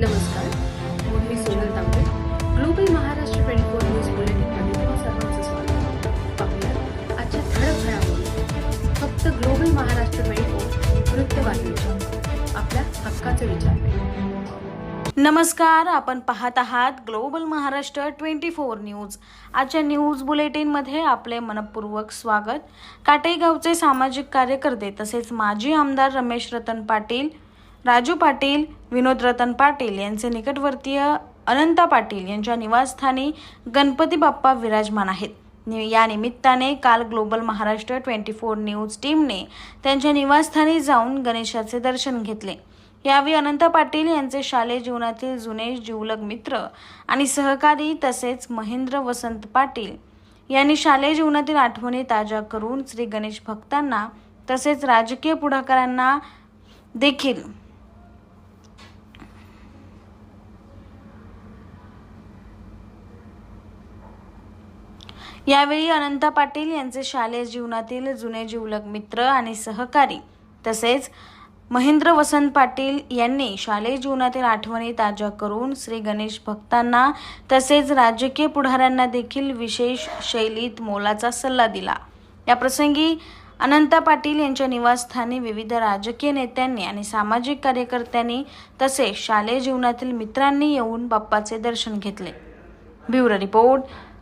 नमस्कार मी Sonal Tambe global Maharashtra twenty four news बुलेटिनमध्ये तुम्हा सर्वांचं स्वागत. पाहूया आजच्या ठळक घडामोडी. फक्त ग्लोबल महाराष्ट्र ट्वेंटी फोर वृत्तवाहिनीच्या आपल्या हक्काचे विचार. नमस्कार आपण पाहत आहात global Maharashtra twenty four news आजच्या न्यूज बुलेटिनमध्ये आपले मनपूर्वक स्वागत. काटेगावचे सामाजिक कार्यकर्ते तसेच माजी आमदार रमेश रतन पाटील राजू पाटील विनोद रतन पाटील यांचे निकटवर्तीय अनंता पाटील यांच्या निवासस्थानी गणपती बाप्पा विराजमान आहेत. या निमित्ताने काल global Maharashtra twenty four news टीमने त्यांच्या निवासस्थानी जाऊन गणेशाचे दर्शन घेतले. यावेळी अनंत पाटील यांचे शालेय जीवनातील जुने जिवलग मित्र आणि सहकारी तसेच महेंद्र वसंत पाटील यांनी शालेय जीवनातील आठवणी ताज्या करून श्री गणेश भक्तांना तसेच राजकीय पुढाकारांना देखील यावेळी अनंता पाटील यांचे शालेय जीवनातील जुने जीवलग मित्र आणि सहकारी तसेच महेंद्र वसंत पाटील यांनी शालेय जीवनातील आठवणी ताज्या करून श्री गणेश भक्तांना तसेच राजकीय पुढाऱ्यांना देखील विशेष शैलीत मोलाचा सल्ला दिला. या प्रसंगी अनंता पाटील यांच्या निवासस्थानी विविध राजकीय नेत्यांनी आणि सामाजिक कार्यकर्त्यांनी तसेच शालेय जीवनातील मित्रांनी येऊन बाप्पाचे दर्शन घेतले. Bureau report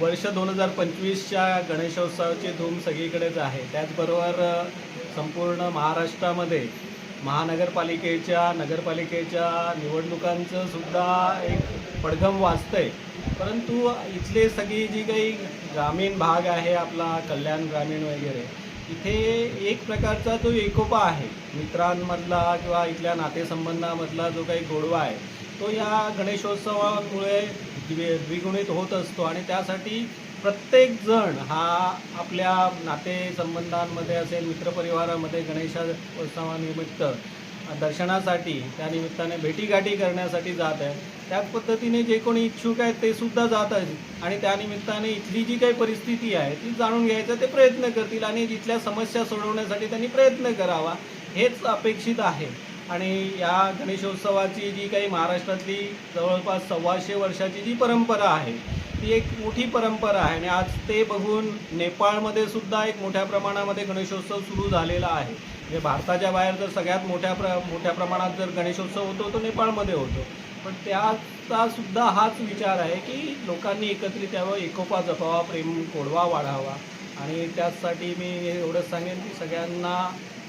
वर्ष दोन हजार पंचवीसच्या गणेशोत्सवाची धूम सगळीकडेच आहे. त्याचबरोबर संपूर्ण महाराष्ट्रामध्ये महानगरपालिकेच्या नगरपालिकेच्या निवडणुकांचं सुद्धा एक पडघम वाचतंय परंतु इथले सगळी जी काही ग्रामीण भाग आहे आपला कल्याण ग्रामीण वगैरे इथे एक प्रकारचा जो एकोपा आहे मित्रांमधला किंवा इथल्या नातेसंबंधामधला जो काही गोडवा आहे तो या गणेशोत्सवामुळे द्वि द्विगुणित होत असतो आणि त्यासाठी प्रत्येक जण हा आपल्या नातेसंबंधांमध्ये असेल मित्रपरिवारामध्ये गणेशोत्सवानिमित्त दर्शनासाठी त्या निमित्ताने भेटीगाठी करण्यासाठी जात आहे त्याच पद्धतीने जे कोणी इच्छुक आहेत ते सुद्धा जात आहेत. आणि त्यानिमित्ताने इथली जी काही परिस्थिती आहे ती जाणून घ्यायचा ते प्रयत्न करतील आणि इथल्या समस्या सोडवण्यासाठी त्यांनी प्रयत्न करावा हेच अपेक्षित आहे. आणि या गणेशोत्सवाची जी काही महाराष्ट्रातली जवळपास सव्वाशे वर्षाची जी परंपरा आहे ती एक मोठी परंपरा आहे. आणि आज ते बघून नेपाळमध्ये सुद्धा एक मोठ्या प्रमाणामध्ये गणेशोत्सव सुरू झालेला आहे. म्हणजे भारताच्या बाहेर जर सगळ्यात मोठ्या प्र मोठ्या प्रमाणात जर गणेशोत्सव होतो तो नेपाळमध्ये होतो. पण त्याचा सुद्धा हाच विचार आहे की लोकांनी एकत्रित यावं एकोपा जपावा प्रेम गोडवा वाढावा. आणि त्याचसाठी मी एवढंच सांगेन की सगळ्यांना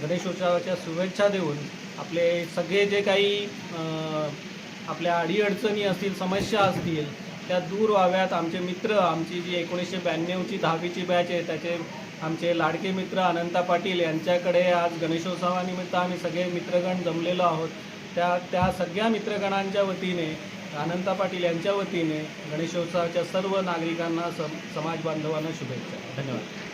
गणेशोत्सवाच्या शुभेच्छा देऊन आपले सगळे जे काही आपल्या अडीअडचणी असतील समस्या असतील त्या दूर व्हाव्यात. आमचे मित्र आमची जी एकोणीसशे ब्याण्णवची दहावीची बॅच आहे त्याचे आमचे लाडके मित्र अनंता पाटील यांच्याकडे आज गणेशोत्सवानिमित्त आम्ही सगळे मित्रगण जमलेलो आहोत. त्या त्या सगळ्या मित्रगणांच्या वतीने अनंता पाटील यांच्या वतीने गणेशोत्सवाच्या सर्व नागरिकांना सम समाज बांधवांना शुभेच्छा. धन्यवाद.